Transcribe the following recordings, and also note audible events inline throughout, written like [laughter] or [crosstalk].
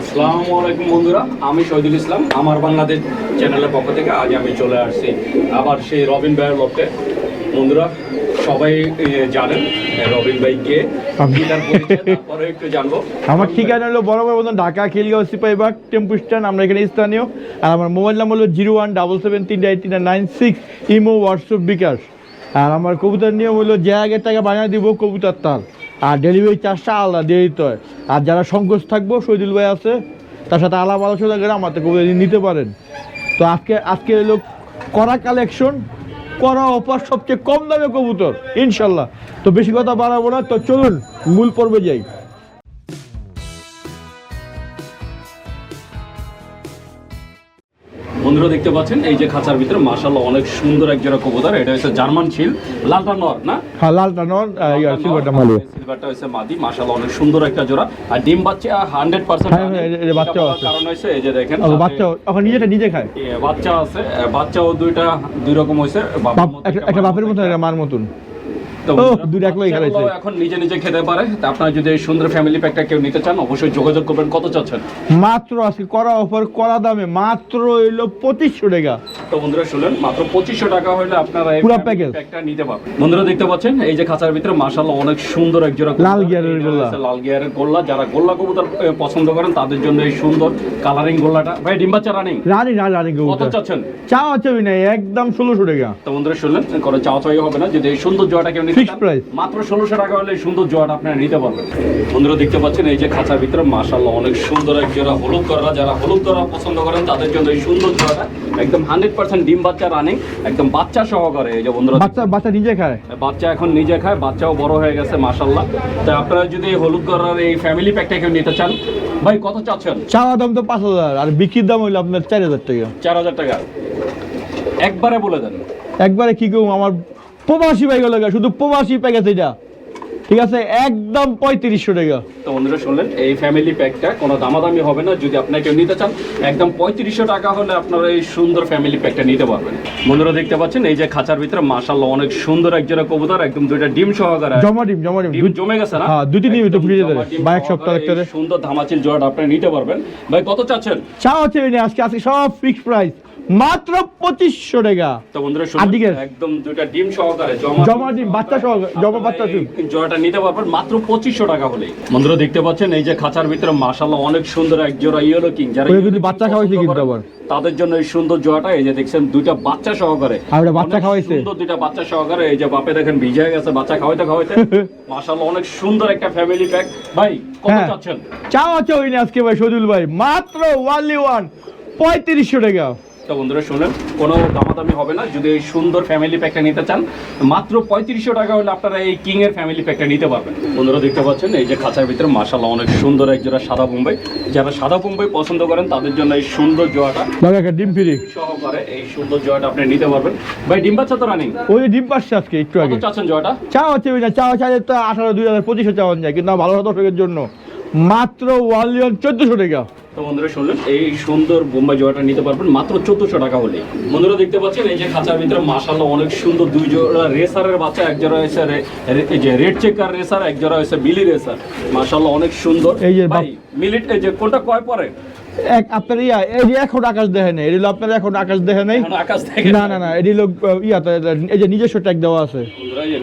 আসসালামু আলাইকুম বন্ধুরা আমি শহীদুল ইসলাম আমার বাংলাদেশ চ্যানেলের পক্ষ থেকে আজ আমি চলে আসছি আবার সেই রবিন ভাইয়ের লোককে বন্ধুরা সবাই জানেন রবিন ভাই কে আমি- কি তার পরিচয়, তারপরে একটু জানব। আমার ঠিকানা হলো বরাবর মতন ঢাকা খিলগাঁও সিপাহীবাগ টেম্পু স্ট্যান্ড আমরা এখানে স্থানীয়। আর আমার মোবাইল নাম্বার হলো জিরো ওয়ান ডাবল সেভেন তিনটা এইট তিনটা nine six imo WhatsApp bKash. আর আমার কবুতর নিয়ম হলো যে আগের টাকা বানিয়ে দিব কবুতর তার। আর ডেলিভারি চার্জটা আলাদা দিয়ে দিতে হয়। আর যারা সংকোচ থাকব, শহীদুল ভাই আছে, তার সাথে আলাপ আলোচনা করে আমার থেকে নিতে পারেন। তো আজকে আজকে এলো করা কালেকশন করা অফার সবচেয়ে কম দামে কবুতর, ইনশাল্লাহ। তো বেশি কথা বাড়াবো না। তো চলুন, মূল পর্বে যাই। বন্ধুরা দেখতে পাচ্ছেন এই যে খাঁচার ভিতরে মাশাআল্লাহ অনেক সুন্দর এক জোড়া কবুতর। এটা হচ্ছে জার্মান ছিল লালটা নর না? হ্যাঁ লালটা নন ইয়ার সিলভারটা মালু সিলভারটা হচ্ছে মাদি মাশাআল্লাহ অনেক সুন্দর একটা জোড়া। আর ডিম বাচ্চা হান্ড্রেড পার্সেন্ট হ্যাঁ, হ্যাঁ, এর- এর বাচ্চাও আছে। কারণ হয়েছে এই যে দেখেন বাচ্চা এখন নিজেটা নিজে খায়? বাচ্চা আছে বাচ্চাও দুইটা দুই রকম হয়েছে বাবার বাপ- একটা- একটা বাপের মতো একটা মার মতন। তো ও, বন্ধুরা, দুইটা একলাই বাচ্চাগুলো খেলাইছে। এখন নিজে নিজে খেতে পারে। তা আপনারা যদি এই সুন্দর ফ্যামিলি প্যাকটা কেউ নিতে চান অবশ্যই যোগাযোগ করবেন। কত চাচ্ছেন? মাত্র আজকে করা অফার করা দামে মাত্র এলো পঁচিশশো টাকা। তো বন্ধুরা শুনলেন মাত্র পঁচিশশো টাকা হলে আপনারা পুরো family package। নিতে পারবেন। বন্ধুরা দেখতে পাচ্ছেন এই যে খাঁচার ভিতরে মাশাআল্লাহ অনেক সুন্দর এক জোড়া লাল গিয়ারের গোল্লা। লাল গিয়ারের গোল্লা। যারা গোল্লা কবুতর পছন্দ করেন তাদের জন্য এই সুন্দর কালারিং গোল্লাটা। ভাই ডিম্বাচা রানিং রানি রানি রানি কত চাচ্ছেন? চা আছে নাই একদম ষোলোশো টাকা। তো বন্ধুরা শুনলেন কোনো চাওয়া চাই হবে না। যদি এই সুন্দর জোয়াটা কেউ নিতে Price। মাত্র ষোলোশো টাকা হলে সুন্দর জোয়াটা আপনারা নিতে পারবেন। বন্ধুরা দেখতে পাচ্ছেন এই যে খাঁচার ভিতরে মাশাল্লাহ অনেক সুন্দর এক জোড়া হলুদ যারা হলুদ পছন্দ করেন তাদের জন্য এই সুন্দর জোড়াটা একদম হান্ড্রেড পার্সেন্ট ডিম বাচ্চা রানিং একদম বাচ্চা সহকারে। এই যে বন্ধুরা বাচ্চা বাচ্চা নিজে খায়? বাচ্চা এখন নিজে খায় বাচ্চাও বড় হয়ে গেছে মাশাল্লাহ তো আপনারা যদি হলুদ করার এই ফ্যামিলি প্যাকটা কেউ নিতে চান ভাই কত চাচ্ছেন? চাওয়া দাম তো পাঁচ হাজার আর বিক্রির দাম হইল আপনার চার হাজার টাকা। চার হাজার টাকা। একবারে বলে দেন। একবারে কি করব আমার প্রবাসী বাইক লাগে শুধু প্রবাসী প্যাকেজ এটা। ঠিক আছে? একদম পঁয়ত্রিশশো টাকা। তো বন্ধুরা শুনলেন? এই ফ্যামিলি প্যাকটা কোনো দামাদামি হবে না। যদি আপনারা কেউ নিতে চান একদম পঁয়ত্রিশশো টাকা হলে আপনারা এই সুন্দর ফ্যামিলি প্যাকটা নিতে পারবেন। বন্ধুরা দেখতে পাচ্ছেন এই যে খাঁচার ভিতরে মাশাল্লাহ অনেক সুন্দর একজোড়া কবুতর একদম দুইটা ডিম সহকারে। জমা ডিম জমা ডিম। জমে গেছে না? হ্যাঁ, দুই তিন দিন তো ফ্রিজে দেবে। বা এক সপ্তাহ রাখতে সুন্দর ধামাচিল জোয়াটা আপনি নিতে পারবেন। ভাই কত চাচ্ছেন? চা হচ্ছে আজকে আজকে সব ফিক্সড প্রাইস মাত্র পঁচিশশো টাকা। তো বন্ধুরা? একদম দুইটা ডিম সহকারে জমা ডিম, বাচ্চা সহকারে, জমা বাচ্চা ডিম। জোড়াটা নিতে পারবেন মাত্র পঁচিশশো টাকা হলে। বন্ধুরা দেখতে পাচ্ছেন এই যে খাঁচার ভিতরে মাশাল্লাহ অনেক সুন্দর এক জোড়া ইয়েলো কিং। যারা বাচ্চা খাওয়াইছে কিন্তু আবার। তাদের জন্য এই সুন্দর জোড়াটা এই যে দেখছেন দুইটা বাচ্চা সহকারে। আর বাচ্চা খাওয়াইছে? সুন্দর দুইটা বাচ্চা সহকারে এই যে বাপে দেখেন ভিজে গেছে বাচ্চা খাওয়াইতে খাওয়াইতে। [laughs] মাশাল্লাহ অনেক সুন্দর একটা ফ্যামিলি প্যাক ভাই কত হ্যাঁ। চাচ্ছেন? চা হচ্ছে ওই আজকে ভাই সজুল ভাই। মাত্র ওয়ানলি ওয়ান পঁয়ত্রিশশো টাকা। তো বন্ধুরা শুনেন কোনো দামাদামি হবে না। যদি এই সুন্দর ফ্যামিলি প্যাকটা নিতে চান মাত্র পঁয়ত্রিশশো টাকা হলে আপনারা এই কিংয়ের ফ্যামিলি প্যাকটা নিতে পারবেন। বন্ধুরা দেখতে পাচ্ছেন এই যে খাঁচার ভিতরে মাশাল্লাহ অনেক সুন্দর এক জোড়া সাদা বোম্বাই। যারা সাদা বোম্বাই পছন্দ করেন তাদের জন্য এই সুন্দর জোয়াটা ডিম ফিরি। সহকারে এই সুন্দর জোয়াটা আপনি নিতে পারবেন। ভাই ডিম বাচ্চা তো রানিং ওই ডিম পাচ্ছে আজকে একটু আগে। চাচ্ছেন জোয়াটা চা হচ্ছে চা হচ্ছে আঠারো দুই হাজার পঁচিশশো চাওয়ান যায় কিন্তু ভালো দর্শকের জন্য। মাত্র ওয়ালিয়ন চোদ্দশো টাকা। তো বন্ধুরা শুনলেন এই সুন্দর বোম্বাই জোড়াটা নিতে পারবেন মাত্র চোদ্দশো টাকা হলে। বন্ধুরা দেখতে পাচ্ছেন এই যে খাঁচার ভিতরে মাসাল্লাহ অনেক সুন্দর দুই জোড়া রেসারের বাচ্চা এক জোড়া হয়েছে যে রেড চেকার রেসার এক জোড়া হয়েছে বিলি রেসার। মাসাল্লাহ অনেক সুন্দর। এই যে ভাই মিলিট এই যে কোনটা কয় পরে? এক আপনার ইয়া এই এখন আকাশ দেখে নেই এগুলো আপনার এখন আকাশ দেখে নেই? না না না ইয়া এই যে নিজস্ব ট্যাগ দেওয়া আছে।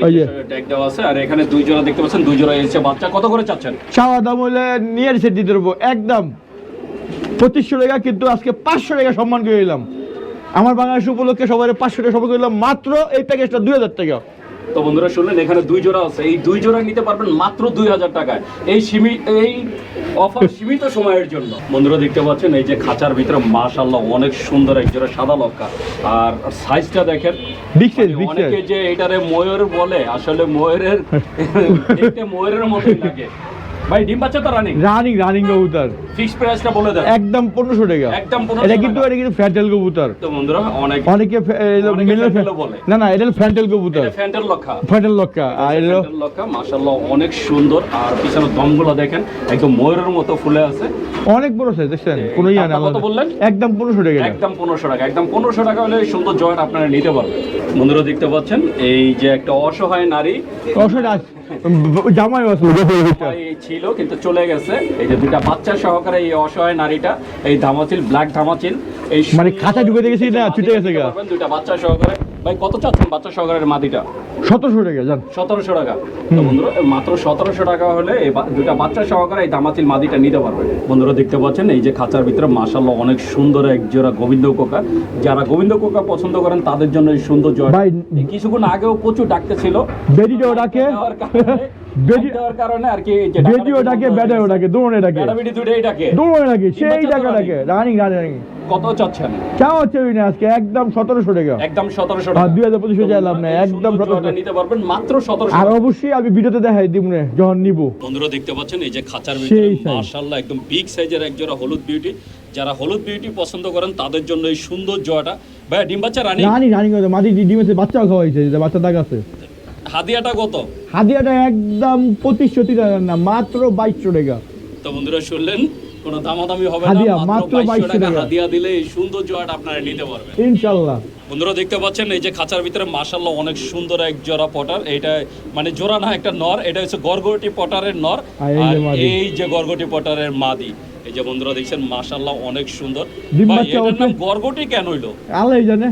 ওই যে। ট্যাগ দেওয়া আছে আর এখানে দুই জোড়া দেখতে পাচ্ছেন দুই জোড়া এসেছে বাচ্চা। কত করে চাচ্ছেন? চাওয়া দাম হলে নিয়ে এসে দিতে দেবো একদম পঁচিশশো টাকা কিন্তু আজকে পাঁচশো টাকা সম্মান করে দিলাম আমার বাংলাদেশ উপলক্ষে সবাই পাঁচশো টাকা সম্মান করে দিলাম মাত্র এই প্যাকেজটা দুই হাজার টাকা। তো বন্ধুরা শুনলেন এখানে দুই জোড়া আছে। এই দুই জোড়া নিতে পারবেন মাত্র দুই হাজার টাকায়। এই সীমিত এই অফার সীমিত সময়ের জন্য। বন্ধুরা দেখতে পাচ্ছেন এই যে খাঁচার ভিতরে মাশাল্লাহ অনেক সুন্দর এক জোড়া সাদা লঙ্কা। আর সাইজটা দেখেন মানে অনেকে যে এটারে ময়ূর বলে আসলে ময়ূরের দেখতে ময়ূরের মতোই লাগে। ভাই ডিম বাচ্চা তো রানিং রানিং রানিং কবুতর। ফিক্স প্রাইসটা বলে দেন। একদম পনেরোশো টাকা। একদম 1500 এটা কিন্তু এটা কিন্তু ফ্যান্টেল কবুতর। তো বন্ধুরা অনেক অনেকে মিলে বলে। না না এটা ফ্যান্টেল কবুতর। এটা ফ্যান্টেল লক্ষা। ফ্যান্টেল লক্কা আর ফ্যান্টেল লক্ষা মাশাল্লাহ অনেক সুন্দর। আর পিছনে দমগুলো দেখেন একদম ময়ূরের মতো ফুলে আছে। অনেক বড় সাইজ দেখছেন? কোনো ইয়া না কত বললেন? একদম পনেরোশো টাকা এটা। একদম পনেরোশো টাকা। একদম পনেরোশো টাকা হলে সুন্দর জয়েন্ট আপনারা নিতে পারবেন। বন্ধুরা দেখতে পাচ্ছেন এই যে একটা অসহায় নারী। আজ- জামাই আসলো ছিল। কিন্তু চলে গেছে। এই যে দুটা বাচ্চা সহকারে এই অসহায় নারীটা এই ধামাচিল ব্ল্যাক ধামাচিল এই মানে খাঁচা ঢুকে দেখেছি না, ছুটে গেছে দুটা। বাচ্চা সহকারে। ভাই কত চাচ্ছেন বাচ্চা সহকারের মাদিটা সতেরোশো টাকা জান সতেরোশো টাকা। তো বন্ধুরা মাত্র সতেরোশো টাকা হলে এই বা- বাচ্চা সহকারে এই দামাচিল মাদিটা নিতে পারবে। বন্ধুরা দেখতে পাচ্ছেন এই যে খাঁচার ভিতরে মাসাল্লাহ অনেক সুন্দর এক জোড়া গোবিন্দ কোকা। যারা গোবিন্দ কোকা পছন্দ করেন তাদের জন্য এই সুন্দর জয় কিছুক্ষণ আগেও প্রচুর ডাকতে ছিল বেডিটাও ডাকে [laughs] দেওয়ার দেওয়ার কারণে আর কি এই যে ডাকাটা বেডিও একটু ডাকে বন্ধ ব্যাটাও গেছে। ডাকে দৌড়ে ডাকে বেটা বেটি দুটোই ডাকে দৌড়ে ডাকে সেই বাচ্চা রানিং। Running running running. কত চাচ্ছেন? চা হচ্ছে না আজকে একদম সতেরোশো টাকা। একদম সতেরোশো আর 2500 চাইলাম না, বন্ধুরা, একদম 1700 নিতে পারবেন মাত্র সতেরোশো আর অবশ্যই আমি ভিডিওতে দেখাই দিব না যখন নিব। বন্ধুরা দেখতে পাচ্ছেন এই যে খাঁচার ভিতরে মাশাআল্লাহ একদম বিগ সাইজের এক হলুদ বিউটি যারা হলুদ বিউটি পছন্দ করেন তাদের জন্য এই সুন্দর ভাই ডিম বাচ্চা রানী রানিং রানিং বাচ্চাও যে বাচ্চা দাগ আছে। হাদিয়াটা কত? হাদিয়াটা একদম পঁচিশশো হাজার না মাত্র বাইশশো টাকা। তো বন্ধুরা শুনলেন কোনো দামাদামি হবে না মাত্র 2200 টাকা হাদিয়া দিলে এই সুন্দর জোড়াটা আপনারা নিতে পারবেন। ইনশাল্লাহ। বন্ধুরা দেখতে পাচ্ছেন এই যে খাঁচার ভিতরে মাশাল্লাহ অনেক সুন্দর এক জোড়া পটার। এটা মানে জোড়া না একটা নর এটা হচ্ছে গরগটি পটারের নর। আর। এই যে গরগটি পটারের মাদি। এই যে বন্ধুরা দেখছেন মাশাল্লাহ অনেক সুন্দর। ডিম ভাই, এটার নাম গরগটি কেন হইল? আল্লাহ জানে।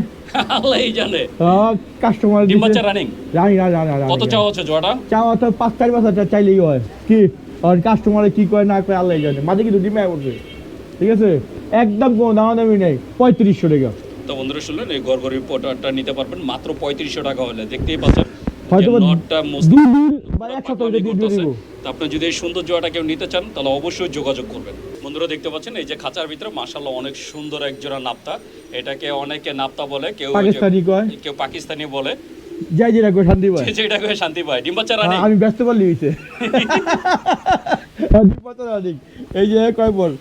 আল্লাহ জানে। কাস্টমার ডিম বাচ্চা রানিং রানিং রানিং রানিং কত চাওয়া হচ্ছে জোড়াটা চাওয়া তো পাঁচ চার বছরটা চাইলেই হয়। কি? আর কাস্টমারে কি করে না করে আল্লাহ জানে। মাঝে কিন্তু ডিমে ঠিক আছে? একদম কোনো দামাদামি নেই। পঁয়ত্রিশশো টাকা। তো বন্ধুরা শুনলেন এই নিতে পারবেন মাত্র পঁয়ত্রিশশো টাকা হলে। দেখতেই পাচ্ছেন হয়তো যদি এই সুন্দর জোড়াটা কেউ নিতে চান তাহলে অবশ্যই যোগাযোগ করবেন। বন্ধুরা দেখতে পাচ্ছেন। এই যে খাঁচার ভিতরে মাশাল্লাহ অনেক সুন্দর এক জোড়া নাপ্তা। এটাকে অনেকে নাপ্তা বলে কেউ পাকিস্তানি কয়? কেউ পাকিস্তানি বলে। যাই যেটা করে শান্তি পায়। শান্তি পায়। ডিম বাচ্চা রানী। আমি ব্যস্ত পারলি হয়েছে এই যে কয় বল?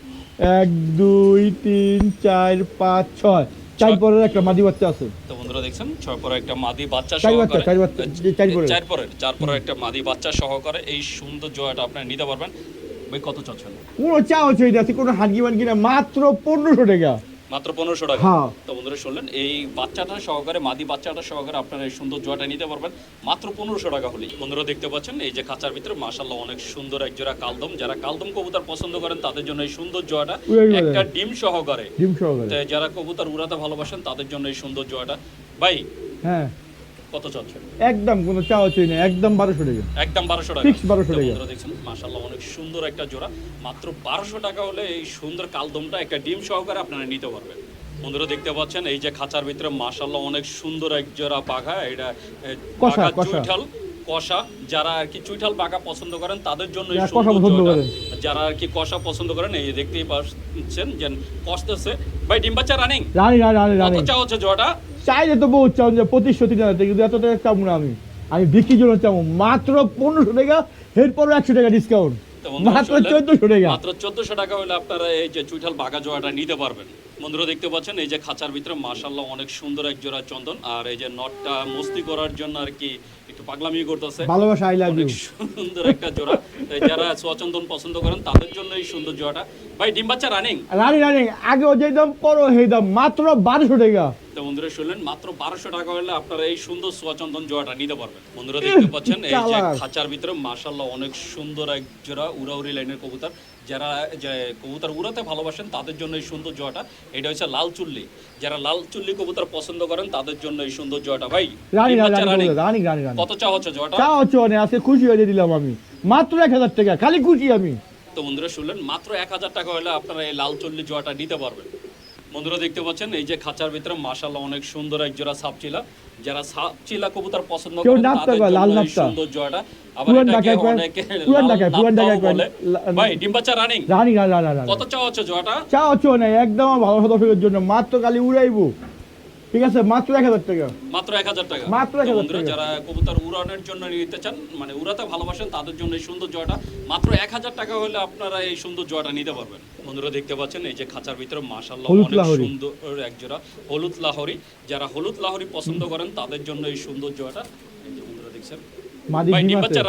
এক দুই তিন চার পাঁচ ছয়। চার পরের একটা মাদি বাচ্চা আছে। তো বন্ধুরা দেখছেন ছয় পরে একটা মাদি বাচ্চা চার বাচ্চা, চার বাচ্চা, চার পরের। চার পরের একটা মাদি বাচ্চা সহকারে এই সুন্দর জোড়াটা আপনারা নিতে পারবেন। ভাই কত চাচ্ছেন? কোনো চা হচ্ছে এটা কোনো হানকি মানকি না মাত্র পনেরোশো টাকা। মাত্র পনেরোশো টাকা? হ্যাঁ। তো বন্ধুরা শুনলেন এই বাচ্চাটা সহকারে মাদি বাচ্চাটা সহকারে আপনারা এই সুন্দর জোয়াটা নিতে পারবেন। মাত্র পনেরোশো টাকা হলেই। বন্ধুরা দেখতে পাচ্ছেন এই যে খাঁচার ভিতরে মাশাল্লাহ অনেক সুন্দর এক জোড়া কালদম। যারা কালদম কবুতর পছন্দ করেন তাদের জন্য এই সুন্দর জোয়াটা একটা ডিম সহকারে। ডিম সহকারে। যারা কবুতর উড়াতে ভালোবাসেন তাদের জন্য এই সুন্দর জোয়াটা। ভাই হ্যাঁ। কত চাচ্ছেন একদম কোনো চাওয়া চাই না একদম বারোশো টাকা। একদম বারোশো টাকা। ফিক্স বারোশো টাকা। দেখছেন মাশাল্লাহ অনেক সুন্দর একটা জোড়া। মাত্র বারোশো টাকা হলে এই সুন্দর কালদমটা একটা ডিম সহকারে আপনারা নিতে পারবেন। বন্ধুরা দেখতে পাচ্ছেন এই যে খাঁচার ভিতরে মাশাল্লাহ অনেক সুন্দর এক জোড়া পাখা এটা পাখা কষা। কষা যারা আর কি চুইঠাল পাকা পছন্দ করেন তাদের জন্য যারা আর কি কষা পছন্দ করেন এই দেখতেই পাচ্ছেন যে কষতেছে। ভাই ডিম বাচ্চা রানিং? রানি রানি রানি কত চা হচ্ছে জোড়াটা চাইলে তো বহুত চাও যে হাজার টাকা কিন্তু এত টাকা চাবো না আমি। আমি বিক্রির জন্য চাবো। মাত্র পনেরোশো টাকা এরপরও একশো টাকা ডিসকাউন্ট মাত্র চোদ্দশো টাকা। মাত্র চোদ্দশো টাকা হলে আপনারা এই যে চুইঠাল বাঘা জোড়াটা নিতে পারবেন। বন্ধুরা দেখতে পাচ্ছেন এই যে খাঁচার ভিতরে মাশাল্লাহ অনেক সুন্দর এক জোড়া চন্দন। আর এই যে নটটা মস্তি করার জন্য আর কি একটু পাগলামি করতেছে। ভালোবাসা আই লাভ ইউ সুন্দর একটা জোড়া। তাই যারা সোয়াচন্দন পছন্দ করেন তাদের জন্য এই সুন্দর জোড়াটা। ভাই ডিম বাচ্চা রানিং রানি রানিং আগেও যে দাম পরও সেই দাম মাত্র বারোশো টাকা। তো বন্ধুরা শুনলেন মাত্র বারোশো টাকা হলে আপনারা এই সুন্দর সোয়াচন্দন জোড়াটা নিতে পারবেন। বন্ধুরা দেখতে পাচ্ছেন এই যে খাঁচার ভিতরে মাশাল্লাহ অনেক সুন্দর এক জোড়া উড়াউড়ি লাইনের কবুতর। যারা যে কবুতর উড়াতে ভালোবাসেন তাদের জন্য এই সুন্দর জোড়াটা এটা হচ্ছে লাল চুল্লি। যারা লাল চুল্লি কবুতর পছন্দ করেন তাদের জন্য এই সুন্দর জোড়াটা ভাই কত চা হচ্ছে জোড়াটা চা হচ্ছে অনেক আজকে খুশি হয়ে দিলাম আমি। মাত্র এক হাজার টাকা খালি খুশি আমি। তো বন্ধুরা শুনলেন মাত্র এক হাজার টাকা হলে আপনারা এই লাল চল্লি জোয়াটা নিতে পারবেন। বন্ধুরা দেখতে পাচ্ছেন এই যে খাঁচার ভিতরে মাশাল্লাহ অনেক সুন্দর এক জোড়া সাপ সাপচিলা। যারা সাপচিলা কবুতর পছন্দ করে তাদের জন্য সুন্দর জোড়াটা আবার এটাকে অনেকে পুরান লাল ঢাকায়, পুরান ঢাকায় বলে। ভাই ডিম বাচ্চা রানিং। রানি রানি কত চাওয়া হচ্ছে জোয়াটা? চাওয়া হচ্ছে না একদম ভালো সদস্যের দর্শকের জন্য। মাত্র খালি উড়াইবো। ঠিক আছে মাত্র এক হাজার টাকা। মাত্র এক হাজার টাকা। মাত্র 1000 বন্ধুরা টাকা। যারা কবুতর উড়ানোর জন্য নিতে চান মানে উড়াতে ভালোবাসেন তাদের জন্য এই সুন্দর জোয়াটা মাত্র এক হাজার টাকা হলে আপনারা এই সুন্দর জোয়াটা নিতে পারবেন। বন্ধুরা দেখতে পাচ্ছেন এই যে খাঁচার ভিতরে মাশাল্লাহ অনেক সুন্দর এক জোড়া হলুদ লাহরি। যারা হলুদ লাহরি পছন্দ করেন তাদের জন্য এই সুন্দর জোয়াটা এই যে বন্ধুরা দেখছেন। মাদি ডিম আছে।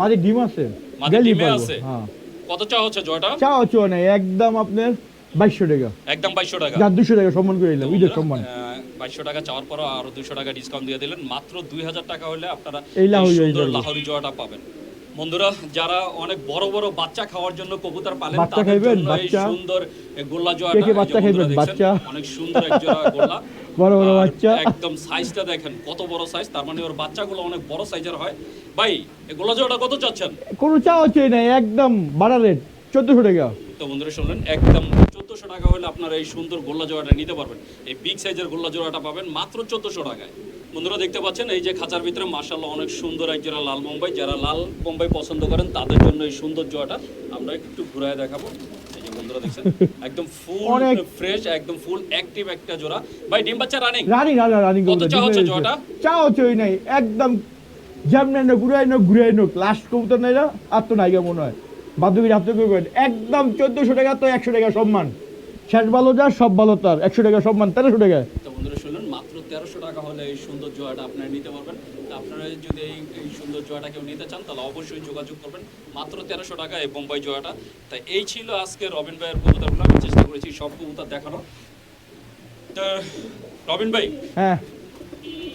মাদি ডিম আছে। মাদি গেলি আছে? হ্যাঁ। কত চা হচ্ছে জোয়াটা? চা হচ্ছে একদম আপনার বাইশশো টাকা। একদম বাইশশো টাকা। যার দুশো টাকা সম্মান করে দিলাম সম্মান। বাইশশো টাকা চাওয়ার পর আরও দুশো টাকা ডিসকাউন্ট দিয়ে দিলেন। মাত্র দুই হাজার টাকা হলে আপনারা সুন্দর লাহোরি জোয়াটা পাবেন। বন্ধুরা যারা অনেক বড় বড় বাচ্চা খাওয়ার জন্য কবুতর পালেন তাদের জন্য এই সুন্দর গোল্লা যে বাচ্চা খাইবেন? বাচ্চা? অনেক সুন্দর এক জোড়া গোল্লা। [laughs] বড় বড় বাচ্চা। একদম সাইজটা দেখেন কত বড় সাইজ তার মানে ওর বাচ্চাগুলো অনেক বড় সাইজের হয়। ভাই এই গোল্লা জোড়াটা কত চাচ্ছেন? কোনো চা হচ্ছে না একদম বাড়া রেট চোদ্দোশো টাকা। তো বন্ধুরা শুনলেন একদম চোদ্দশো টাকা হলে আপনারা এই সুন্দর গোল্লা জোড়াটা নিতে পারবেন। এই বিগ সাইজের গোল্লা জোড়াটা পাবেন মাত্র চোদ্দশো টাকায়। বন্ধুরা দেখতে পাচ্ছেন এই যে খাঁচার ভিতরে মার্শাল্লাহ অনেক সুন্দর এক জোড়া লাল বোম্বাই। যারা লাল বোম্বাই পছন্দ করেন তাদের জন্য এই সুন্দর জোড়াটা আমরা একটু ঘুরায় দেখাবো। এই যে বন্ধুরা দেখছেন একদম ফুল ফ্রেশ একদম ফুল অ্যাক্টিভ একটা জোড়া। ভাই ডিম বাচ্চা রানিং রানি রানি রানি কত চা হচ্ছে জোয়াটা? চা হচ্ছে নাই একদম যেমন না ঘুরাই নোক ঘুরাই নোক লাস্ট কবুতর নাই না আর তো নাইগা মনে হয়। হাতে করবেন একদম চোদ্দশো টাকা তো একশো টাকা সম্মান। শেষ ভালো যা সব ভালো তার। একশো টাকা সম্মান তেরোশো টাকা। তো মাত্র তেরোশো টাকা হলে এই সুন্দর জোয়াটা আপনারা নিতে পারবেন। আপনারা যদি এই সুন্দর জোয়াটা কেউ নিতে চান তাহলে অবশ্যই যোগাযোগ করবেন। মাত্র তেরোশো টাকা এই বোম্বাই জোয়াটা। তাই এই ছিল আজকে রবিন ভাইয়ের কবুতরগুলো আমি চেষ্টা করেছি সব কবুতর দেখানো তো রবিন ভাই হ্যাঁ।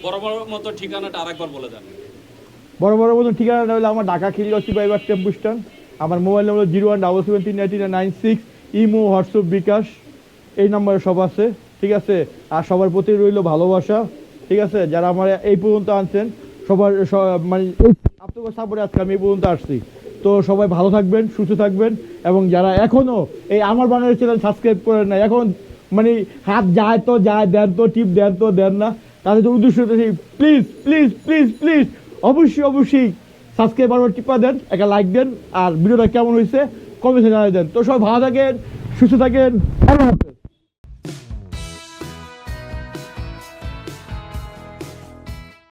বড় বড় মতো ঠিকানাটা আরেকবার বলে দেন। বড় বড় মতন ঠিকানা হলো আমার ঢাকা খিলগছি পাইবার টেম্পু স্ট্যান্ড। আমার mobile number zero one double seven তিন eighteen nine six, imo, WhatsApp, bKash, এই নম্বরে সব আছে, ঠিক আছে? আর সবার প্রতি রইল ভালোবাসা, ঠিক আছে? যারা আমার এই পর্যন্ত আনছেন, সবার মানে আপনাদের সাপোর্টে আজকে আমি এই পর্যন্ত আসছি। তো সবাই ভালো থাকবেন, সুস্থ থাকবেন, এবং যারা এখনও এই আমার বানানোর চ্যানেল সাবস্ক্রাইব করেন না এখন মানে হাত যায় তো, যায়, দেন তো, টিপ দেন তো, দেন না, তাদের উদ্দেশ্য প্লিজ প্লিজ প্লিজ প্লিজ অবশ্যই অবশ্যই সাবস্ক্রাইব বারবার টিপা দেন, একটা লাইক দেন, আর ভিডিওটা কেমন হয়েছে কমেন্টে জানিয়ে দেন তো সব ভালো থাকেন, সুস্থ থাকেন।